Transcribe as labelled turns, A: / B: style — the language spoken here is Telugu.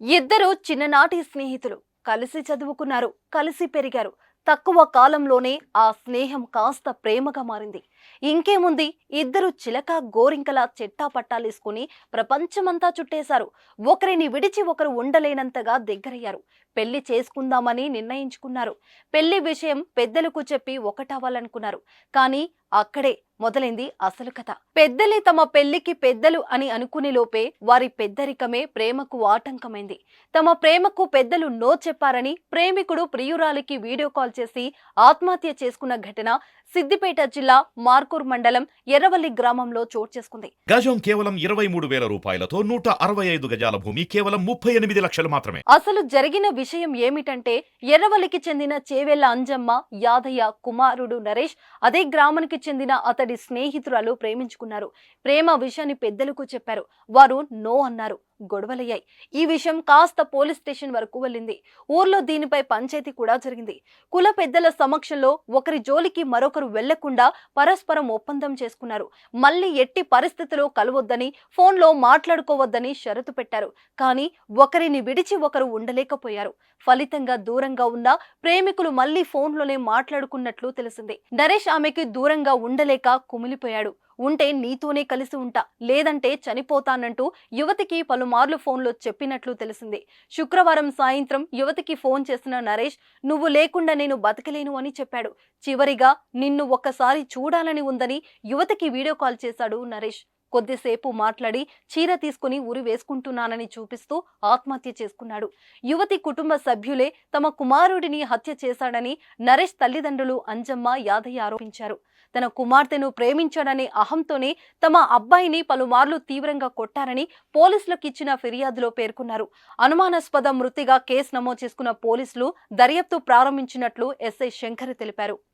A: ఇద్దరు చిన్ననాటి స్నేహితులు కలిసి చదువుకున్నారు కలిసి పెరిగారు. తక్కువ కాలంలోనే ఆ స్నేహం కాస్త ప్రేమగా మారింది. ఇంకేముంది? ఇద్దరు చిలక గోరింకలా చెట్టా పట్టాలేసుకుని ప్రపంచమంతా చుట్టేశారు. ఒకరిని విడిచి ఒకరు ఉండలేనంతగా దగ్గరయ్యారు. పెళ్ళి చేసుకుందామని నిర్ణయించుకున్నారు. పెళ్ళి విషయం పెద్దలకు చెప్పి ఒకటవ్వాలనుకున్నారు. కానీ అక్కడే మొదలైంది అసలు కథ. పెద్దలే తమ పెళ్ళికి పెద్దలు అని అనుకునే లోపే వారి పెద్దరికమే ప్రేమకు ఆటంకమైంది. తమ ప్రేమకు పెద్దలు నో చెప్పారని ప్రేమికుడు ప్రియురాలికి వీడియో కాల్ చేసి ఆత్మహత్య చేసుకున్న ఘటన సిద్దిపేట జిల్లా మార్కూర్ మండలం ఎర్రవల్లి గ్రామంలో చోటు చేసుకుంది.
B: గజం కేవలం ఇరవై మూడు వేల రూపాయలతో నూట అరవై ఐదు గజాల భూమి కేవలం ముప్పై ఎనిమిది లక్షలు మాత్రమే.
A: అసలు జరిగిన విషయం ఏమిటంటే ఎర్రవల్లికి చెందిన చేవెళ్ళ అంజమ్మ యాదయ్య కుమారుడు నరేష్ అదే గ్రామానికి చెందిన అతడి స్నేహితురాలు ప్రేమించుకున్నారు. ప్రేమ విషయాన్ని పెద్దలకు చెప్పారు. వారు నో అన్నారు. గొడవలయ్యాయి. ఈ విషయం కాస్త పోలీస్ స్టేషన్ వరకు వెళ్ళింది. ఊర్లో దీనిపై పంచాయతీ కూడా జరిగింది. కుల పెద్దల సమక్షంలో ఒకరి జోలికి మరొకరు వెళ్ళకుండా పరస్పరం ఒప్పందం చేసుకున్నారు. మళ్ళీ ఎట్టి పరిస్థితిలో కలవొద్దని ఫోన్లో మాట్లాడుకోవద్దని షరతు పెట్టారు. కానీ ఒకరిని విడిచి ఒకరు ఉండలేకపోయారు. ఫలితంగా దూరంగా ఉన్న ప్రేమికులు మళ్ళీ ఫోన్లోనే మాట్లాడుకున్నట్లు తెలిసింది. నరేష్ ఆమెకి దూరంగా ఉండలేక కుమిలిపోయాడు. ఉంటే నీతోనే కలిసి ఉంటా. లేదంటే చనిపోతానంటూ యువతికి పలుమార్లు ఫోన్లో చెప్పినట్లు తెలిసింది. శుక్రవారం సాయంత్రం యువతికి ఫోన్ చేసిన నరేష్ నువ్వు లేకుండా నేను బతకలేను అని చెప్పాడు. చివరిగా నిన్ను ఒక్కసారి చూడాలని ఉందని యువతికి వీడియో కాల్ చేశాడు నరేష్. కొద్దిసేపు మాట్లాడి చీర తీసుకుని ఉరి వేసుకుంటున్నానని చూపిస్తూ ఆత్మహత్య చేసుకున్నాడు. యువతి కుటుంబ సభ్యులే తమ కుమారుడిని హత్య చేశాడని నరేష్ తల్లిదండ్రులు అంజమ్మ యాదయ్య ఆరోపించారు. తన కుమార్తెను ప్రేమించాడనే అహంతోనే తమ అబ్బాయిని పలుమార్లు తీవ్రంగా కొట్టారని పోలీసులకు ఇచ్చిన ఫిర్యాదులో పేర్కొన్నారు. అనుమానాస్పద మృతిగా కేసు నమోదు చేసుకున్న పోలీసులు దర్యాప్తు ప్రారంభించినట్లు ఎస్ఐ శంకర్ తెలిపారు.